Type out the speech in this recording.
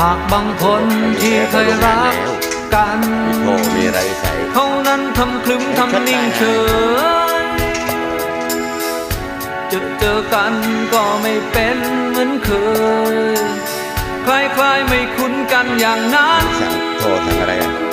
หากบางคนที่เคยรักกันมีอะไรใส่เขานั้นทำคลึ้มทำนิ่งเฉยจะเจอกันก็ไม่เป็นเหมือนเคย คล้ายๆไม่คุ้นกันอย่างนั้นโทษอะไรอะ